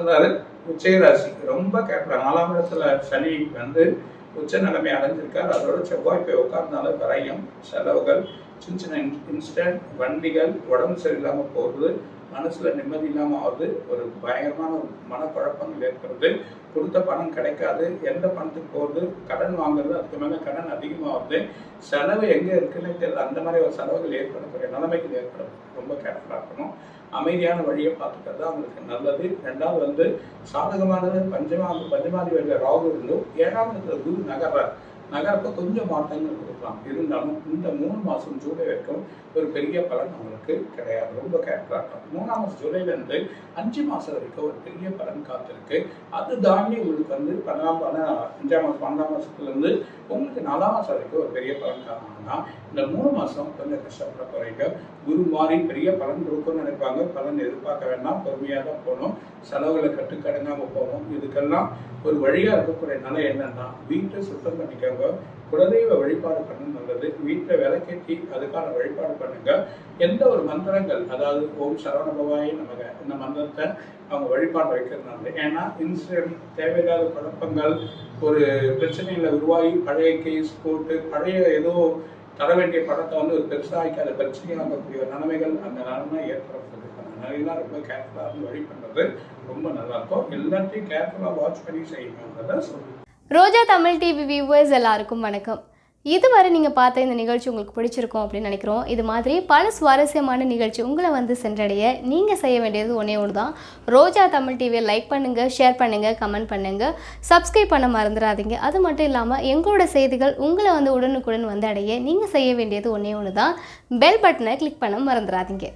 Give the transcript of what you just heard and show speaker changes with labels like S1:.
S1: அதாவது உச்சயராசி ரொம்ப கேட்கல நாலாம் இடத்துல சனி வந்து உச்ச நிலைமை அடைஞ்சிருக்கார். அதோட செவ்வாய் போய் உட்கார்ந்தால விரயம் செலவுகள். சின்ன சின்ன இன்ஸ்டன்ட் வண்டிகள் உடம்பு சரியில்லாமல் போகிறது மனசில் நிம்மதி இல்லாமல் ஆகுது ஒரு பயங்கரமான ஒரு மனக்குழப்பங்கள் ஏற்படுது. கொடுத்த பணம் கிடைக்காது எந்த பணத்துக்கு போகுது கடன் வாங்குறது அதுக்கு மேலே கடன் அதிகமாகுது. செலவு எங்கே இருக்குன்னு தெரியல. அந்த மாதிரி ஒரு செலவுகள் ஏற்படக்கூடிய நிலைமைகள் ஏற்படும் ரொம்ப கேர்ஃபுல்லாக இருக்கணும். அமைதியான வழியை பார்த்துக்கிறது அவங்களுக்கு நல்லது. ரெண்டாவது வந்து சாதகமானது பஞ்சமா பஞ்சமாதி வழியில் ராகு இருந்தும் ஏழாம் இடத்துல குரு நகர்றார். நகரப்ப கொஞ்சம் மாற்றங்கள் கொடுக்கலாம். இருந்தாலும் இந்த மூணு மாதம் ஜூலை வரைக்கும் ஒரு பெரிய பலன் அவங்களுக்கு கிடையாது. ரொம்ப கேர்ஃபுல்லாக இருக்கும் மூணாம் மாதம் ஜூலைலேருந்து அஞ்சு மாதம் வரைக்கும் ஒரு பெரிய பலன் காத்திருக்கு. அது தாண்டி உங்களுக்கு வந்து பன்னெண்டாம் பன்னெண்டு அஞ்சாம் மாதம் பன்னெண்டாம் மாதத்துலேருந்து உங்களுக்கு நாலாம் மாதம் வரைக்கும் ஒரு பெரிய பலன் காரணம்னா இந்த மூணு மாதம் கொஞ்சம் கஷ்டப்பட போகிறீங்க குரு மாதிரி பெரிய பலன் கொடுக்கணும்னு நினைப்பாங்க. பலன் எதிர்பார்க்க வேண்டாம். பொறுமையாக தான் போகணும். செலவுகளை கட்டுக்கடங்காமல் போகணும். இதுக்கெல்லாம் ஒரு வழியாக இருக்கக்கூடிய நிலை என்னன்னா வீட்டை சுத்தம் பண்ணிக்கோங்க. குலதெய்வ வழிபாடு பண்ண நல்லது. வீட்டில் விளக்கேற்றி அதுக்கான வழிபாடு பண்ணுங்க. எந்த ஒரு மந்திரங்கள் அதாவது ஓம் சரவண பவாயி நமக இந்த மந்திரத்தை அவங்க வழிபாடு வைக்கிறதுனால ஏன்னா இன்சிடென்ட் தேவையில்லாத குழப்பங்கள் ஒரு பிரச்சனையில உருவாகி பழைய கேஸ் போட்டு பழைய ஏதோ தர வேண்டிய பணத்தை வந்து ஒரு பெருசாகி அதை பிரச்சனையாகக்கூடிய நிலைமைகள் அந்த நிலைமை ஏற்படுறதுக்கான அந்த ரொம்ப கேர்ஃபுல்லாக இருந்து வழி பண்ணுறது ரொம்ப நல்லா இருக்கும். எல்லாத்தையும் கேர்ஃபுல்லாக வாட்ச் பண்ணி செய்யணுன்றதை சொல்லுவேன்
S2: ரோஜா தமிழ் டிவி வியூவர்ஸ் எல்லாருக்கும் வணக்கம். இதுவரை நீங்கள் பார்த்த இந்த நிகழ்ச்சி உங்களுக்கு பிடிச்சிருக்கும் அப்படின்னு நினைக்கிறோம். இது மாதிரி பல சுவாரஸ்யமான நிகழ்ச்சி உங்களை வந்து சென்றடைய நீங்கள் செய்ய வேண்டியது ஒன்றே ஒன்று தான் ரோஜா தமிழ் டிவியை லைக் பண்ணுங்கள் ஷேர் பண்ணுங்கள் கமெண்ட் பண்ணுங்கள் சப்ஸ்கிரைப் பண்ண மறந்துடாதீங்க. அது மட்டும் இல்லாமல் எங்களோட செய்திகள் உங்களை வந்து உடனுக்குடன் வந்து அடைய நீங்கள் செய்ய வேண்டியது ஒன்றே ஒன்று தான் பெல் பட்டனை கிளிக் பண்ண மறந்துடாதீங்க.